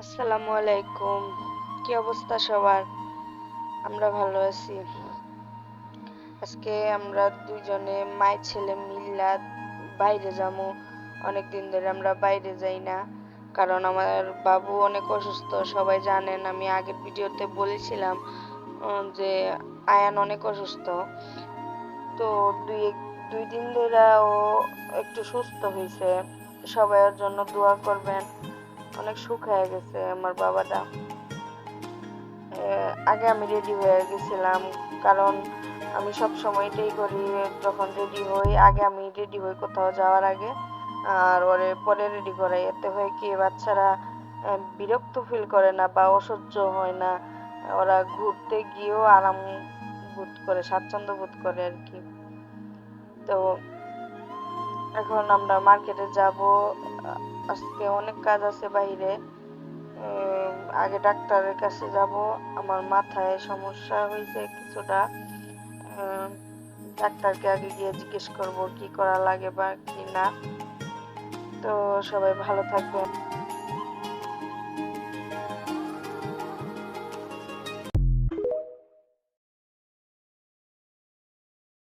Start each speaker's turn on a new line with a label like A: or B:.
A: আসসালামু আলাইকুম। কি অবস্থা সবার? আমরা ভালো আছি। আজকে আমরা দুইজনে মায়ের ছেলে মিল্লা বাইরে যাব অনেক দিন ধরে আমরা বাইরে যাই না, কারণ আমার বাবু অনেক অসুস্থ। সবাই জানেন, আমি আগের ভিডিওতে বলেছিলাম যে আয়ান অনেক অসুস্থ। তো দুই দুই দিন ধরে ও একটু সুস্থ হয়েছে সবাই ওর জন্য দোয়া করবেন। অনেক সুখ হয়ে গেছে আমার বাবাটা। আগে আমি রেডি হয়ে গেছিলাম, কারণ আমি সব সময় এটাই করি, যখন রেডি হই, আগে আমি রেডি হই কোথাও যাওয়ার আগে, আর ওরে পরে রেডি করাই। এতে হয় কি, বাচ্চারা বিরক্ত ফিল করে না বা অসহ্য হয় না। ওরা ঘুরতে গিয়েও আরাম বোধ করে, স্বাচ্ছন্দ্য বোধ করে আর কি। তো, এখন আমরা মার্কেটে যাব আজকে অনেক কাজ আছে বাইরে। আগে ডাক্তারের কাছে যাব। আমার মাথায় সমস্যা হয়েছে কিছুটা। ডাক্তারকে আগে গিয়ে জিজ্ঞেস করব কি করা লাগে বা কি না। তো সবাই ভালো থাকবেন।